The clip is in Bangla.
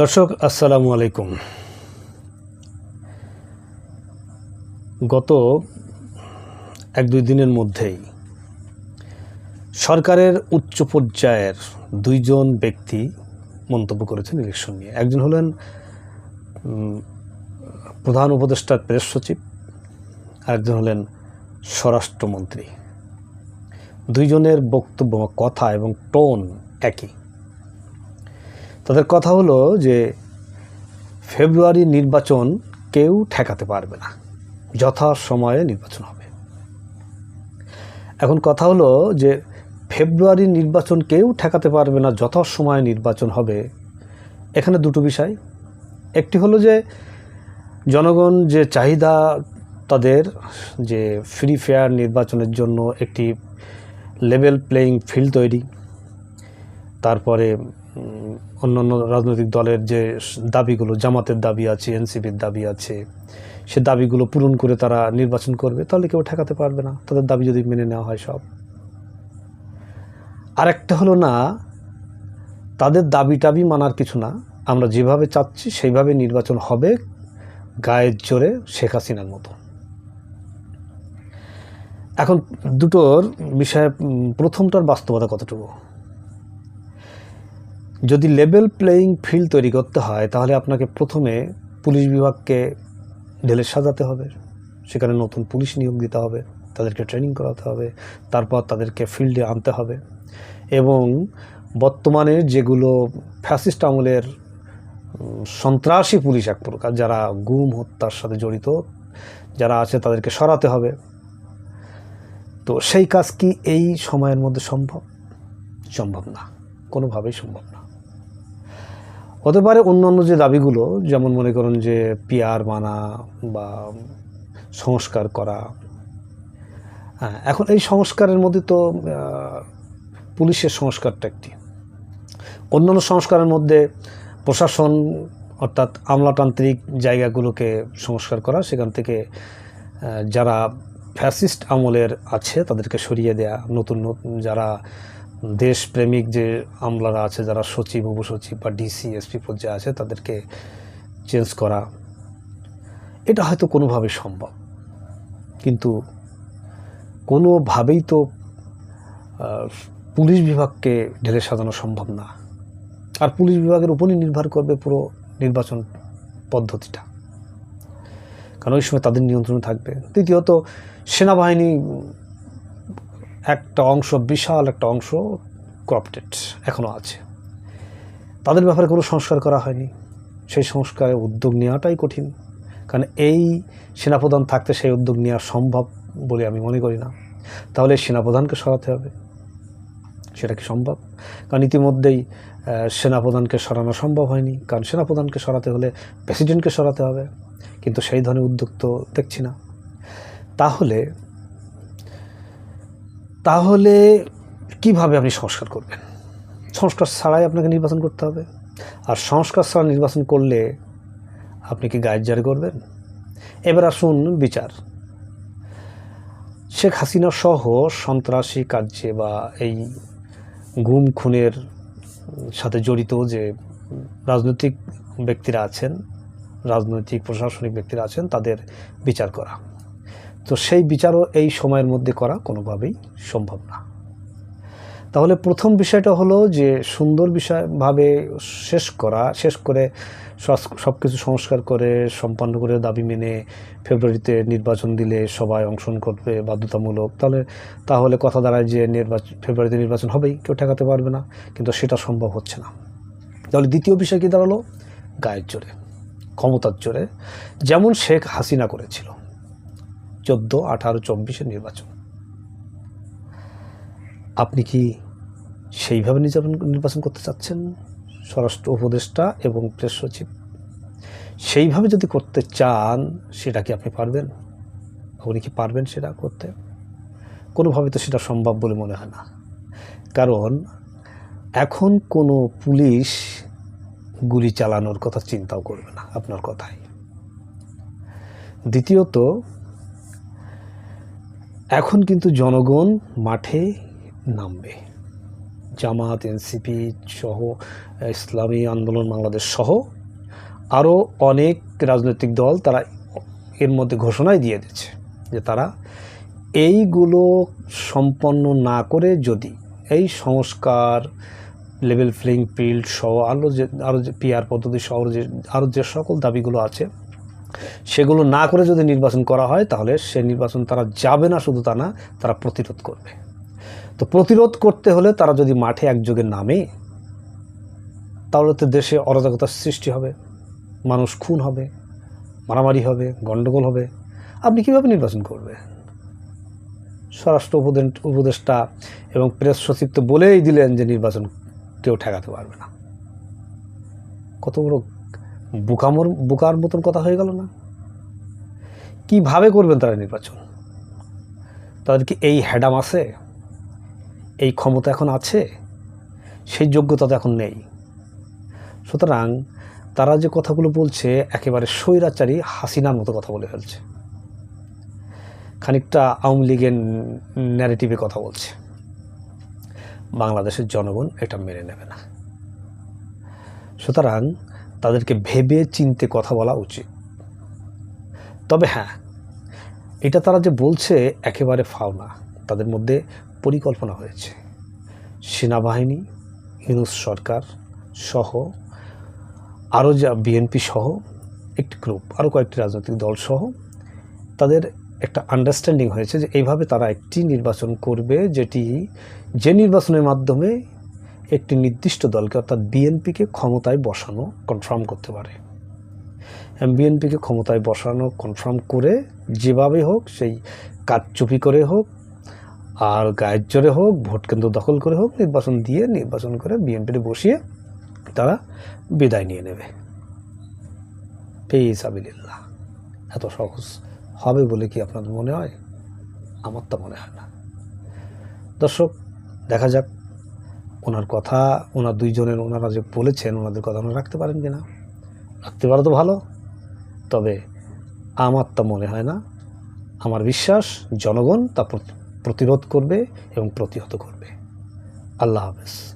দর্শক, আসসালামু আলাইকুম। গত এক দুই দিনের মধ্যেই সরকারের উচ্চ পর্যায়ের দুইজন ব্যক্তি মন্তব্য করেছেন ইলেকশন নিয়ে। একজন হলেন প্রধান উপদেষ্টার প্রেস সচিব, আরেকজন হলেন স্বরাষ্ট্রমন্ত্রী। দুইজনের বক্তব্য কথা এবং টোন একই। তাদের কথা হলো যে, ফেব্রুয়ারি নির্বাচন কেউ ঠেকাতে পারবে না। যথা সময়ে নির্বাচন হবে। এখন কথা হলো যে, ফেব্রুয়ারি নির্বাচন কেউ ঠেকাতে পারবে না যথা সময়ে নির্বাচন হবে। এখানে দুটো বিষয়। একটি হলো যে, জনগণ যে চাহিদা, তাদের যে ফ্রি ফেয়ার নির্বাচনের জন্য একটি লেভেল প্লেয়িং ফিল্ড তৈরি। তারপরে উম, অন্য রাজনৈতিক দলের যে দাবিগুলো জামাতের দাবি আছে এনসিপির দাবি আছে সে দাবিগুলো পূরণ করে তারা নির্বাচন করবে তাহলে কেউ ঠেকাতে পারবে না। তাদের দাবি যদি মেনে নেওয়া হয় সব। আরেকটা হলো না তাদের দাবি টাবি মানার কিছু না। আমরা যেভাবে চাচ্ছি সেইভাবে নির্বাচন হবে গায়ের জোরে শেখ হাসিনার মতো। এখন দুটোর বিষয়ে প্রথমটার বাস্তবতা কতটুকু? যদি লেভেল প্লেয়িং ফিল্ড তৈরি করতে হয়, তাহলে আপনাকে প্রথমে পুলিশ বিভাগকে ঢেলে সাজাতে হবে। সেখানে নতুন পুলিশ নিয়োগ দিতে হবে, তাদেরকে ট্রেনিং করাতে হবে, তারপর তাদেরকে ফিল্ডে আনতে হবে। এবং বর্তমানে যেগুলো ফ্যাসিস্ট আমলের সন্ত্রাসী পুলিশ এক প্রকার, যারা গুম, হত্যার সাথে জড়িত, যারা আছে তাদেরকে সরাতে হবে। তো সেই কাজ কি এই সময়ের মধ্যে সম্ভব? সম্ভব না। কোনোভাবেই সম্ভব না। হতে পারে অন্যান্য যে দাবিগুলো, যেমন মনে করুন যে পিয়ার মানা বা সংস্কার করা। হ্যাঁ এখন এই সংস্কারের মধ্যে তো পুলিশের সংস্কারটা একটি। অন্যান্য সংস্কারের মধ্যে প্রশাসন অর্থাৎ আমলাতান্ত্রিক জায়গাগুলোকে সংস্কার করা, সেখান থেকে যারা ফ্যাসিস্ট আমলের আছে, তাদেরকে সরিয়ে দেয়া, নতুন নতুন যারা দেশপ্রেমিক যে আমলারা আছে, যারা সচিব, উপসচিব বা ডিসি এসপি পর্যায়ে আছে, তাদেরকে চেঞ্জ করা, এটা হয়তো কোনোভাবে সম্ভব। কিন্তু কোনোভাবেই তো পুলিশ বিভাগকে ঢেলে সাজানো সম্ভব না। আর পুলিশ বিভাগের উপরই নির্ভর করবে পুরো নির্বাচন পদ্ধতিটা। কারণ ওই সময় তাদের নিয়ন্ত্রণে থাকবে। দ্বিতীয়ত, সেনাবাহিনী একটা অংশ, বিশাল একটা অংশ করাপ্টেড এখনও আছে। তাদের ব্যাপারে কোনো সংস্কার করা হয়নি। সেই সংস্কারে উদ্যোগ নেওয়াটাই কঠিন। কারণ এই সেনাপ্রধান থাকতে সেই উদ্যোগ নেওয়া সম্ভব বলে আমি মনে করি না। তাহলে সেনাপ্রধানকে সরাতে হবে। সেটা কি সম্ভব? কারণ ইতিমধ্যেই সেনাপ্রধানকে সরানো সম্ভব হয়নি। কারণ সেনাপ্রধানকে সরাতে হলে প্রেসিডেন্টকে সরাতে হবে। কিন্তু সেই ধরনের উদ্যোগ তো দেখছি না। তাহলে তাহলে কীভাবে আপনি সংস্কার করবেন? সংস্কার ছাড়াই আপনাকে নির্বাচন করতে হবে। আর সংস্কার ছাড়া নির্বাচন করলে আপনি কি গায়ের জারি করবেন? এবার আসুন বিচার। শেখ হাসিনা সহ সন্ত্রাসী কার্যে বা এই গুম খুনের সাথে জড়িত যে রাজনৈতিক ব্যক্তিরা আছেন, রাজনৈতিক, প্রশাসনিক ব্যক্তিরা আছেন, তাদের বিচার করা। তো সেই বিচারও এই সময়ের মধ্যে করা কোনোভাবেই সম্ভব না। তাহলে প্রথম বিষয়টা হলো যে সুন্দর বিষয়ভাবে শেষ করা, শেষ করে সব কিছু সংস্কার করে, সম্পন্ন করে দাবি মেনে ফেব্রুয়ারিতে নির্বাচন দিলে সবাই অংশগ্রহণ করবে বাধ্যতামূলক, তাহলে তাহলে কথা দাঁড়ায় যে নির্বাচন ফেব্রুয়ারিতে নির্বাচন হবেই, কেউ ঠেকাতে পারবে না, কিন্তু সেটা সম্ভব হচ্ছে না। তাহলে দ্বিতীয় বিষয় কী দাঁড়াল? গায়ের জোরে, ক্ষমতার জোরে, যেমন শেখ হাসিনা করেছিল। চোদ্দ, আঠারো, চব্বিশের নির্বাচন। আপনি কি সেইভাবে নির্বাচন নির্বাচন করতে চাচ্ছেন? স্বরাষ্ট্র উপদেষ্টা এবং প্রেস সচিব। সেইভাবে যদি করতে চান, সেটা কি আপনি পারবেন? আপনি কি পারবেন সেটা করতে? কোনোভাবে তো সেটা সম্ভব বলে মনে হয় না। কারণ এখন কোনো পুলিশ গুলি চালানোর কথা চিন্তাও করবে না আপনার কথায়। দ্বিতীয়ত এখন কিন্তু জনগণ মাঠে নামবে। জামাত এনসিপি সহ, ইসলামী আন্দোলন, বাংলাদেশ সহ আরও অনেক রাজনৈতিক দল তারা এর মধ্যে ঘোষণাই দিয়ে দিচ্ছে যে তারা এইগুলো সম্পন্ন না করে যদি এই সংস্কার লেভেল প্লেইং ফিল্ড সহ আরও যে আরও যে পিআর পদ্ধতি সহ যে আরও যে সকল দাবিগুলো আছে সেগুলো না করে যদি নির্বাচন করা হয়, তাহলে সে নির্বাচন তারা যাবে না, শুধু তা না, তারা প্রতিরোধ করবে। তো প্রতিরোধ করতে হলে তারা যদি মাঠে একযোগে নামে, তাহলে তো দেশে অরাজকতার সৃষ্টি হবে। মানুষ খুন হবে, মারামারি হবে গণ্ডগোল হবে। আপনি কীভাবে নির্বাচন করবেন? স্বরাষ্ট্র উপদেষ্টা এবং প্রেস সচিব তো বলেই দিলেন যে নির্বাচন কেউ ঠেকাতে পারবে না। কত বড় বুকামর, বুকার মতন কথা হয়ে গেল না? কীভাবে করবেন তারা নির্বাচন? তাদের কি এই হ্যাডাম আছে? এই ক্ষমতা এখন আছে? সেই যোগ্যতা তো এখন নেই। সুতরাং তারা যে কথাগুলো বলছে, একেবারে স্বৈরাচারী হাসিনার মতো কথা বলে ফেলছে। খানিকটা আওয়ামী লীগের ন্যারেটিভে কথা বলছে। বাংলাদেশের জনগণ এটা মেনে নেবে না। সুতরাং তাদেরকে ভেবে চিনতে কথা বলা উচিত। তবে হ্যাঁ এটা তারা যে বলছে একেবারে ফাও না। তাদের মধ্যে পরিকল্পনা হয়েছে। সেনাবাহিনী, ইউনুস সরকার সহ আরও যা বিএনপি সহ একটি গ্রুপ আরও কয়েকটি রাজনৈতিক দল সহ তাদের একটা আন্ডারস্ট্যান্ডিং হয়েছে যে এইভাবে তারা একটি নির্বাচন করবে যেটি যে নির্বাচনের মাধ্যমে একটি নির্দিষ্ট দলকে অর্থাৎ বিএনপিকে ক্ষমতায় বসানো কনফার্ম করতে পারে। বিএনপিকে ক্ষমতায় বসানো কনফার্ম করে যেভাবে হোক, সেই কারচুপি করে হোক, আর গায়ের জোরে হোক, ভোট কেন্দ্র দখল করে হোক, নির্বাচন দিয়ে নির্বাচন করে বিএনপিতে বসিয়ে তারা বিদায় নিয়ে নেবে। পেয়ে সাবিল্লাহ এত সহজ হবে বলে কি আপনাদের মনে হয়? আমার তো মনে হয় না। দর্শক, দেখা যাক ওনার কথা, ওনার দুইজনের ওনারা যে বলেছেন, ওনাদের কথা ওনারা রাখতে পারেন কি না রাখতে পারো তো ভালো। তবে আমার তা মনে হয় না। আমার বিশ্বাস, জনগণ তা প্রতিরোধ করবে এবং প্রতিহত করবে। আল্লাহ হাফেজ।